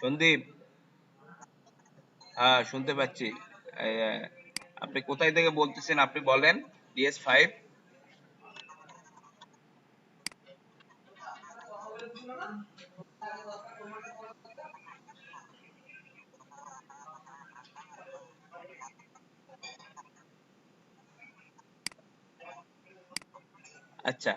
সন্দীপ। হ্যাঁ শুনতে পাচ্ছি। আপনি কোথায় থেকে বলতেছেন আপনি বলেন। ডিএস ফাইভ আচ্ছা।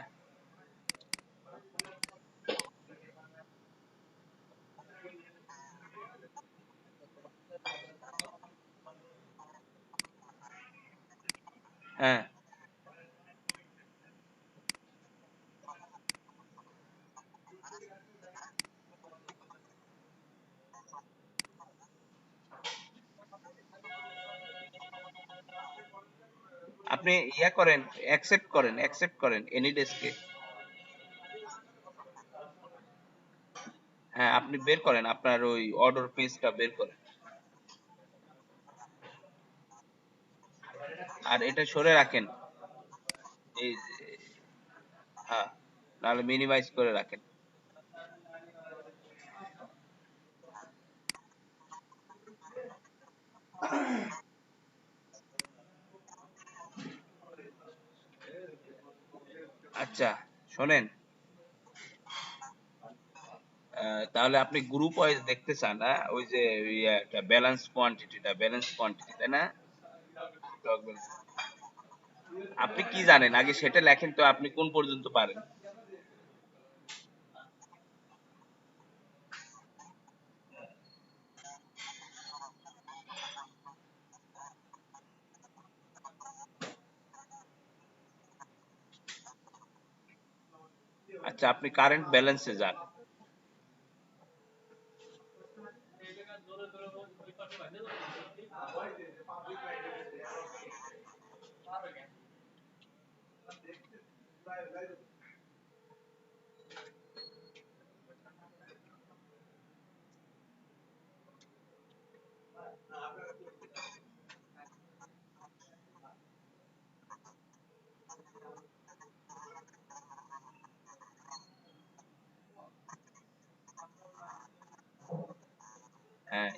হ্যাঁ। আপনি ইয়া করেন অ্যাকসেপ্ট করেন অ্যাকসেপ্ট করেন এনি ডেস্কে হ্যাঁ আপনি বের করেন, আপনার ওই অর্ডার পেজটা বের করেন। আর এটা সরে রাখেন। এই হ্যাঁ নাহলে মিনিমাইজ করে রাখেন। আচ্ছা শোনেন। তাহলে আপনি গ্রুপ ওয়াইজ দেখতে চান না ওই যে ব্যালেন্স কোয়ান্টিটিটা ব্যালেন্স কোয়ান্টিটি তাই না। আপনি কি জানেন? আগে সেটা লেখেন তো আপনি কোন পর্যন্ত পারেন? আচ্ছা আপনি কারেন্ট ব্যালেন্সে যান।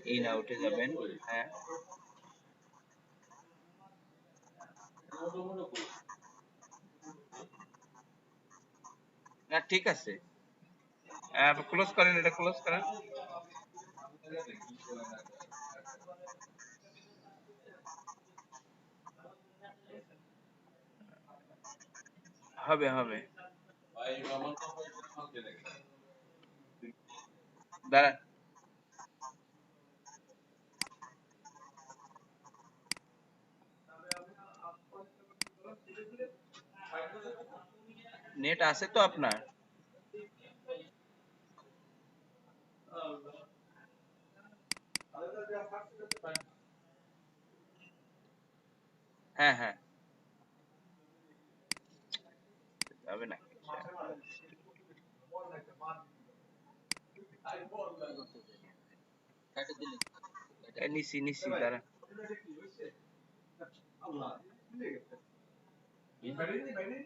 ইন আউটে যাবেন হ্যাঁ। না, ঠিক আছে। ক্লোজ করেন, এটা ক্লোজ করেন। হবে হবে। দাঁড়া নেট আছে তো আপনার? হ্যাঁ হ্যাঁ। যাবে না। এই নিছি নিছি, দাঁড়া।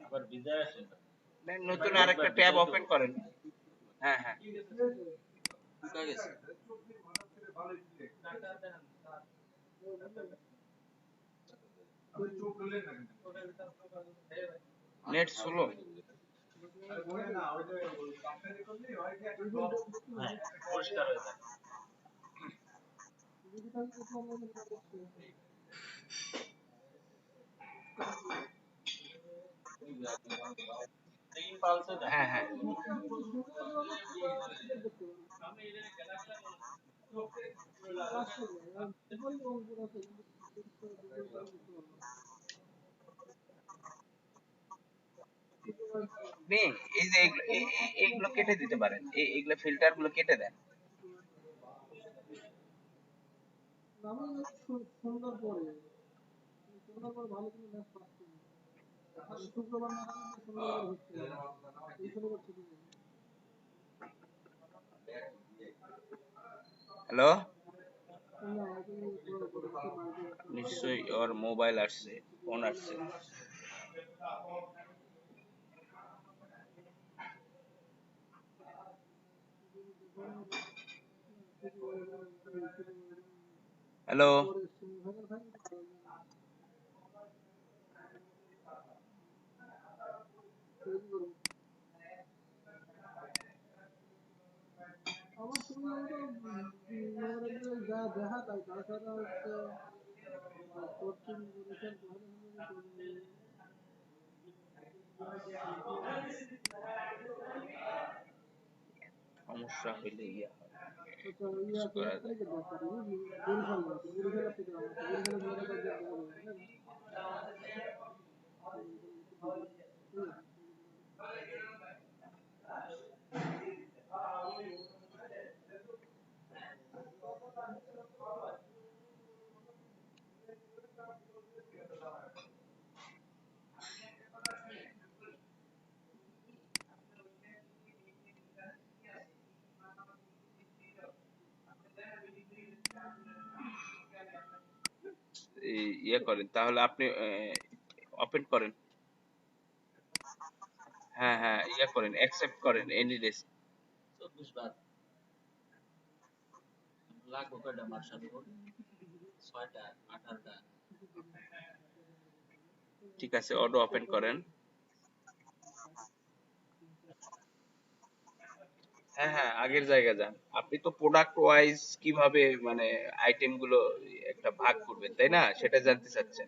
আবার বিদায় আসে না দেন নতুন আরেকটা ট্যাব ওপেন করেন। হ্যাঁ হ্যাঁ। Net slow. পালসে দেয় হ্যাঁ হ্যাঁ নে, এই যে এগুলো- এ- এ- এগুলো কেটে দিতে পারেন এই- এগুলো ফিল্টারগুলো কেটে দেন সন্ধ্যার পরে সন্ধ্যার পরে ভালো কোনো ম্যাচ পাচ্ছি না আর শুক্রবার না শনিবার হ্যালো নিশ্চয়ই ওর মোবাইল আসছে ফোন আসছে। হ্যালো পরে সেমিফাইনাল ফাইনাল তৈরি করব আমার সুবিধা মতো যা দেখা তাই তাছাড়া হচ্ছে কোচিং পরিসর ভালো সমস্যা হইলে ইয়া হয়। আচ্ছা ইয়া করা যায়। থেকে ডাক্তার বুঝলি বরিশাল না বরিশাল থেকে আমার বরিশাল মেডিকেল এই ইয়ে করেন তাহলে আপনি ওপেন করেন। হ্যাঁ হ্যাঁ ইয়ে করেন অ্যাকসেপ্ট করেন এনি আঠারোটা। ঠিক আছে অটো ওপেন করেন। হ্যাঁ হ্যাঁ আগের জায়গা যান। আপনি তো প্রোডাক্ট ওয়াইজ কীভাবে মানে আইটেমগুলো একটা ভাগ করবেন, তাই না? সেটা জানতে চাচ্ছেন।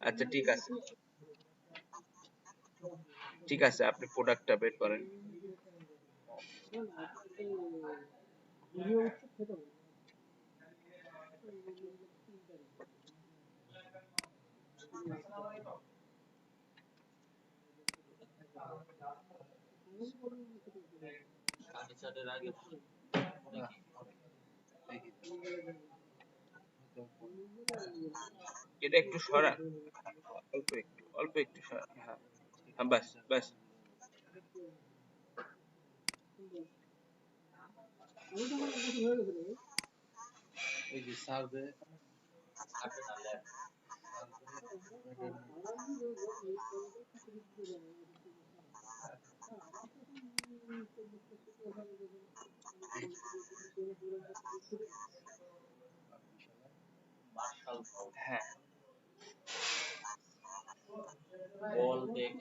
আচ্ছা ঠিক আছে। ঠিক আছে, আপনি প্রোডাক্টটা বের করেন। ভিডিও উঠছে খেতে হবে ফার্নিচারের আগে এটা একটু সরান অল্প একটু অল্প একটু সরান হ্যাঁ হ্যাঁ বাস বাস। এই যে সার্ভে আগে না ল্যাব মার্শাল কোড হ্যাঁ বল বেগ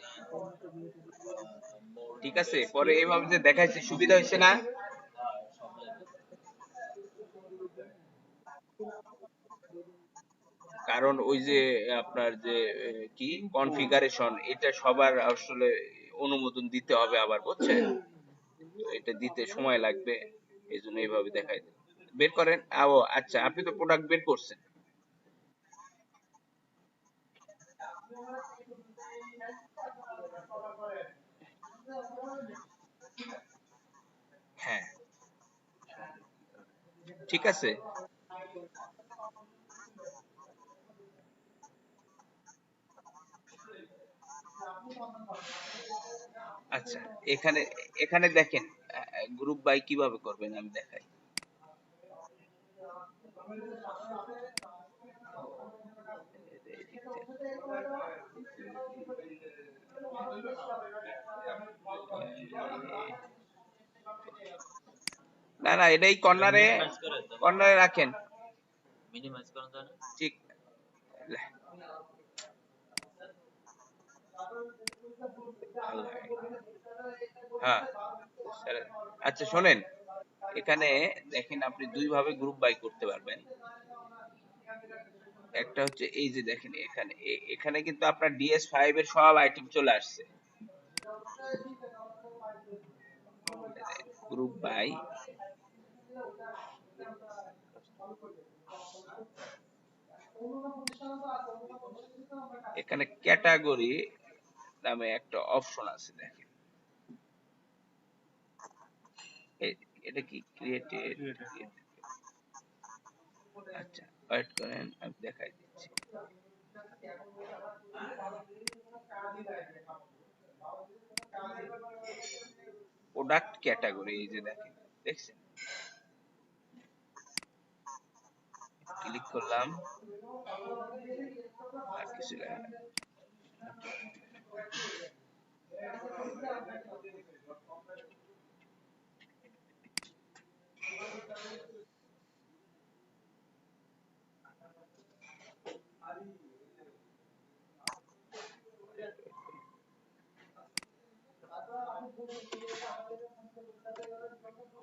ঠিক আছে? পরে এইভাবে যে দেখাইছে, সুবিধা হয়েছে না? কারণ ওই যে আপনার যে কি? কনফিগারেশন এটা সবার আসলে অনুমোদন দিতে হবে আবার, বুঝছেন? এটা দিতে সময় লাগবে এই জন্য এইভাবে দেখাই বের করেন? ও আচ্ছা আপনি তো প্রোডাক্ট বের করছেন হ্যাঁ ঠিক আছে? আচ্ছা এখানে এখানে দেখেন গ্রুপ বাই কীভাবে করবেন আমি দেখাই। না না এটাই কর্নারে কর্নারে রাখেন। মিনিমাইজ করা যায় ঠিক। হ্যাঁ আচ্ছা শোনেন। এখানে দেখেন আপনি দুই ভাবে গ্রুপ বাই করতে পারবেন। একটা হচ্ছে এই যে দেখেন এখানে এখানে কিন্তু আপনার ডিএস ফাইভ এর সব আইটেম চলে আসছে। গ্রুপ বাই এখানে ক্যাটাগরি নামে একটা অপশন আছে দেখেন। এটা কি? ক্রিয়েটেড আচ্ছা ওয়েট করেন আমি দেখাই দিচ্ছি। প্রোডাক্ট ক্যাটাগরি এই যে দেখেন দেখছেন? ক্লিক করলাম। আর কিছু লেখা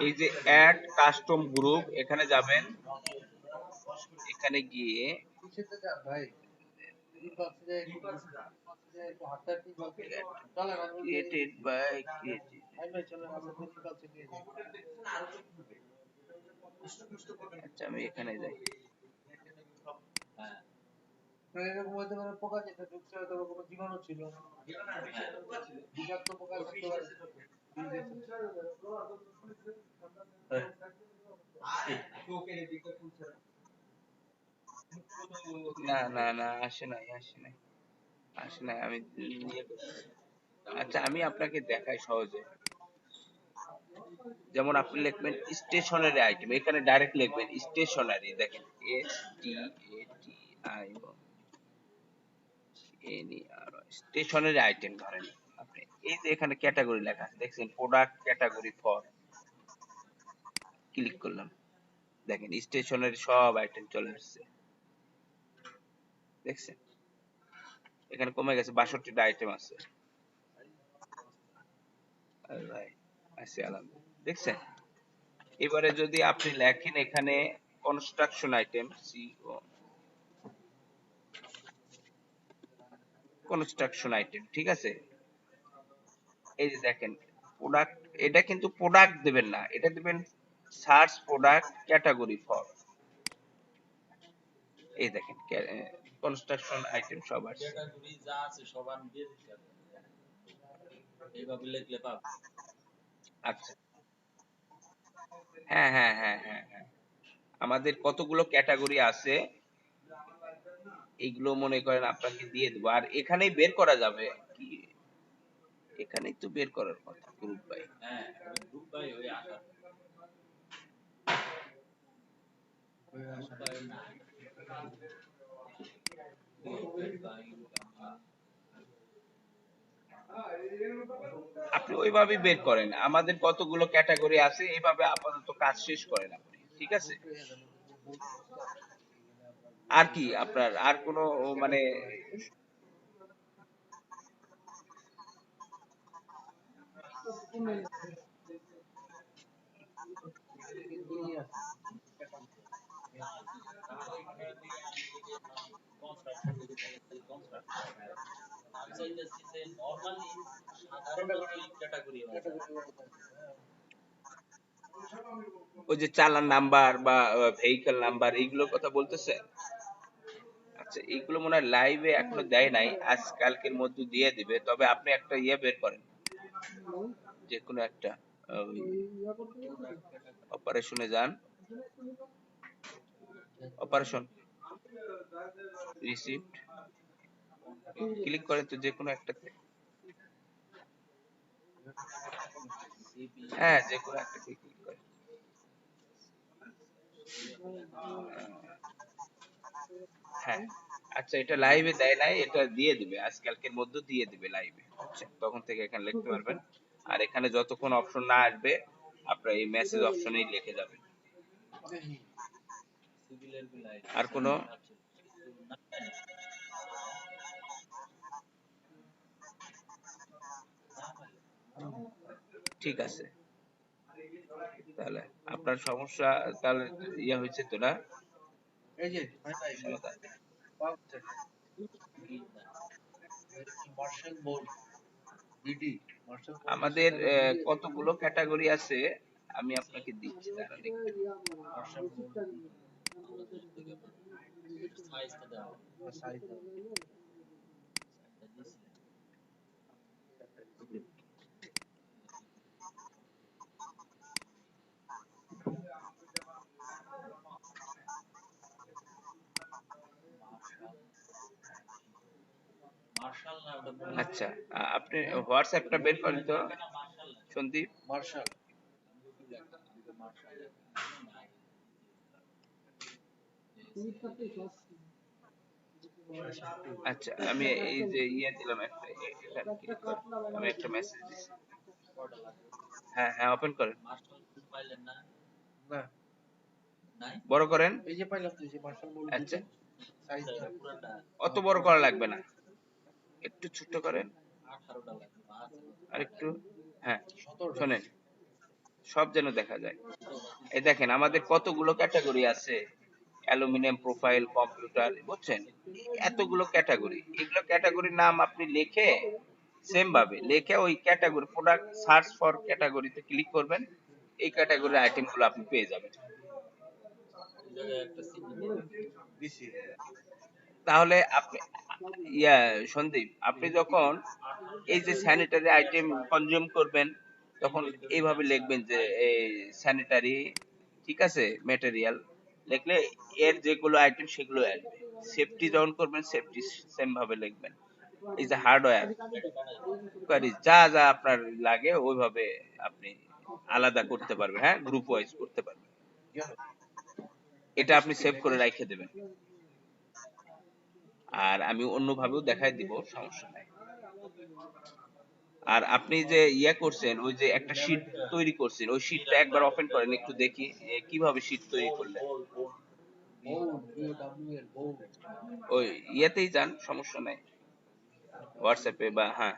এই যে অ্যাড কাস্টম গ্রুপ এখানে যাবেন। এখানে গিয়ে আমি এখানে যাই। পোকা যেটা ঢুকছে জীবাণু ছিল না না না, আসে নাই আসে নাই। আসে নাই, আমি আচ্ছা আমি আপনাকে দেখাই সহজে। যেমন আপনি লিখবেন স্টেশনারি আইটেম, এখানে ডাইরেক্ট লিখবেন স্টেশনারি, দেখেন S T A T I R stationery item ধরেন। এই যে এখানে ক্যাটাগরি লেখা আছে, দেখছেন প্রোডাক্ট ক্যাটাগরি ফর ক্লিক করলাম। দেখেন স্টেশনারি সব আইটেম চলে আসছে। দেখছেন? এখানে কমে গেছে বাষট্টিটা আইটেম আছে। দেখছেন? এবারে যদি আপনি লেখেন এখানে construction item C O construction item ঠিক আছে? এই যে দেখেন প্রোডাক্ট এটা কিন্তু প্রোডাক্ট দেবেন না এটা দেবেন সার্চ প্রোডাক্ট ক্যাটাগরি ফর এই দেখেন কনস্ট্রাকশন আইটেম সব আছে। ক্যাটাগরি যা আছে সব আমি দিয়ে দিতে হবে এইভাবে লিখলে পাবে। আচ্ছা। হ্যাঁ হ্যাঁ হ্যাঁ হ্যাঁ হ্যাঁ। আমাদের কতগুলো ক্যাটাগরি আছে এইগুলো মনে করেন আপনাকে দিয়ে দেবো। আর এখানেই বের করা যাবে কি? এখানেই তো বের করার কথা গ্রুপ বাই হ্যাঁ গ্রুপ বাই ওই. আপনি ওইভাবেই বের করেন। আমাদের কতগুলো ক্যাটাগরি আছে এইভাবে আপাতত কাজ শেষ করেন আপনি ঠিক আছে? আর কি আপনার আর কোনো মানে আমি চাইতেছি যে normally সাধারণত এই category আছে। ওই যে চালান নাম্বার বা ভেহিকল নাম্বার, এইগুলোর কথা বলতেছে? আচ্ছা এইগুলো মনে হয় লাইভে এখনও দেয় নাই। আজ কালকের মধ্যে দিয়ে দিবে। তবে আপনি একটা ইয়ে বের করেন। যে কোনো একটা অপারেশনে যান। অপারেশন রিসিপ্ট ক্লিক করেন তো যে কোনো একটাতে হ্যাঁ যে কোনো একটাতে ক্লিক করেন হ্যাঁ আচ্ছা এটা লাইভে দেয় নাই, এটা দিয়ে দিবে। আজকালকের মধ্যে দিয়ে দিবে লাইভে আচ্ছা তখন থেকে এখানে লিখতে পারবেন। আর এখানে যতক্ষণ অপশন না আসবে, আপনার এই মেসেজ অপশনেই লিখে যাবেন আর কোনো? ঠিক আছে। তাহলে আপনার সমস্যা, তাহলে ইয়ে হয়েছে তো না? এই যে। মার্শাল বোর্ড বিডি আমাদের আহ, কতগুলো ক্যাটাগরি আছে আমি আপনাকে দিচ্ছি দাঁড়ান একটু। ইয়া মানে রিসিপ্টটা নিয়ে সাইজটা দাও সাইজ সাইজটা দিছি হ্যাঁ ওটা বলে আচ্ছা আপনি হোয়াটসঅ্যাপটা বের করেন তো। সন্দীপ। মার্শাল। আচ্ছা আমি এই যে ইয়ে দিলাম একটা। আমি একটা মেসেজ দিচ্ছি হ্যাঁ হ্যাঁ ওপেন করেন। পাইলেন না। বড় করেন। এই যে পাইলাম তো এই যে মার্শাল আচ্ছা। অত বড় করা লাগবে না। একটু ছোট করেন। আর একটু হ্যাঁ শোনেন সব যেন দেখা যায়। এই দেখেন আমাদের কতগুলো ক্যাটাগরি আছে? অ্যালুমিনিয়াম প্রোফাইল কম্পিউটার বুঝছেন? এতগুলো ক্যাটাগরি। এগুলো ক্যাটাগরির নাম আপনি লিখে সেম ভাবে লিখে ওই ক্যাটাগরি প্রোডাক্ট সার্চ ফর ক্যাটাগরিতে ক্লিক করবেন। এই ক্যাটাগরির আইটেমগুলো আপনি পেয়ে যাবেন। তাহলে আপনি ইয়া, সন্দীপ, আপনি যখন এই যে স্যানিটারি আইটেম কনজিউম করবেন, তখন এইভাবে লিখবেন যে, এই স্যানিটারি ঠিক আছে ম্যাটেরিয়াল লিখলে এর যেগুলো আইটেম সেগুলো আসবে সেফটি যখন করবেন সেফটি সেম ভাবে লিখবেন। এই যে হার্ডওয়্যার যা যা আপনার লাগে, ওইভাবে আপনি আলাদা করতে পারবেন হ্যাঁ গ্রুপ ওয়াইজ করতে পারবেন। এটা আপনি সেভ করে রেখে দেবেন। আর আমি অন্যভাবেও দেখাই দিব, সমস্যা নাই। আর আপনি যে ইয়া করছেন, ওই যে একটা শীট তৈরি করছেন, ওই শীটটা একবার ওপেন করেন, একটু দেখি কীভাবে শীট তৈরি করলেন? ওই ইয়েতেই যান, সমস্যা নাই। হোয়াটসঅ্যাপে বা হ্যাঁ।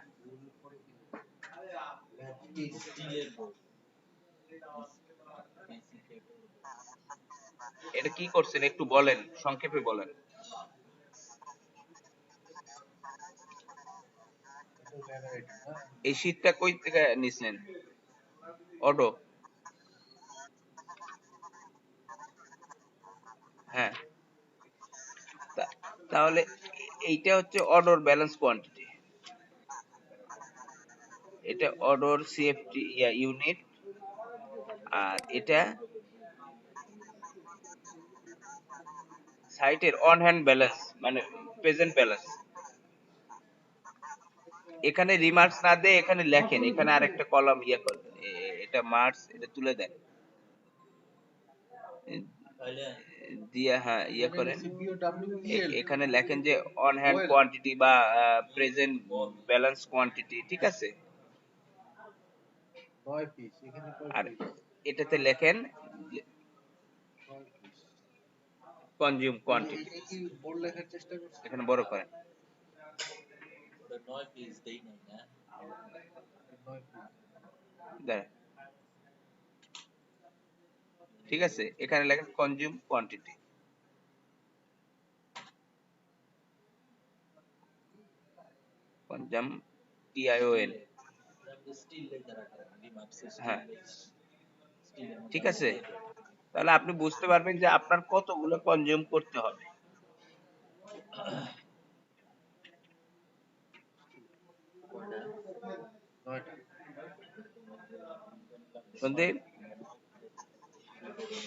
এটা কি করছেন, একটু বলেন, সংক্ষেপে বলেন। এই শীতটা কই থেকে নিছেন? অটো? হ্যাঁ। তাহলে এইটা হচ্ছে অর্ডার ব্যালেন্স কোয়ান্টিটি এটা অর্ডার সিএফটি ইউনিট আর এটা সাইটের অন হ্যান্ড ব্যালেন্স মানে প্রেজেন্ট ব্যালেন্স এখানে রিমার্কস না দিয়ে এখানে লেখেন এখানে আরেকটা কলাম ইয়ে করবেন এটা মার্কস এটা তুলে দেন। দিয়ে হ্যাঁ ইয়ে করেন। এখানে লেখেন যে অন হ্যান্ড কোয়ান্টিটি বা প্রেজেন্ট ব্যালেন্স কোয়ান্টিটি ঠিক আছে? আর এটাতে লেখেন। কনজিউম কোয়ান্টিটি এখানে বড় করেন। ওটা নয় পিস দেই নাই না নয় ঠিক আছে এখানে লেখেন কনজিউম কোয়ান্টিটি কনজাম রাখা হ্যাঁ। ঠিক আছে। তাহলে আপনি বুঝতে পারবেন যে আপনার কতগুলো কনজিউম করতে হবে। সন্দীপ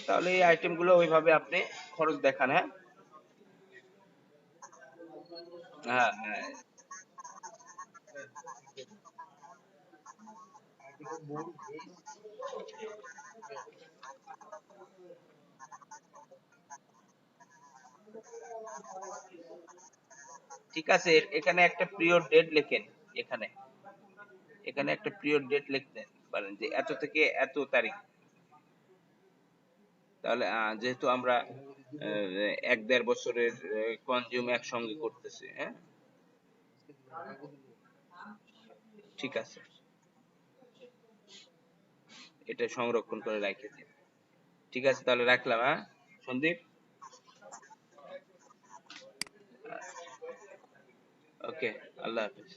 তাহলে এই আইটেমগুলো ওইভাবে আপনি খরচ দেখান হ্যাঁ? হ্যাঁ হ্যাঁ। ঠিক আছে, এখানে একটা পিরিয়ড ডেট লেখেন, এখানে। এখানে একটা পিরিয়ড ডেট লিখতে পারেন যে এত থেকে এত তারিখ। তাহলে যেহেতু আমরা এক দেড় বছরের কনজিউম একসঙ্গে করতেছি হ্যাঁ? ঠিক আছে। এটা সংরক্ষণ করে রাখে ঠিক আছে, তাহলে রাখলাম হ্যাঁ? সন্দীপ? ওকে, আল্লাহ হাফেজ।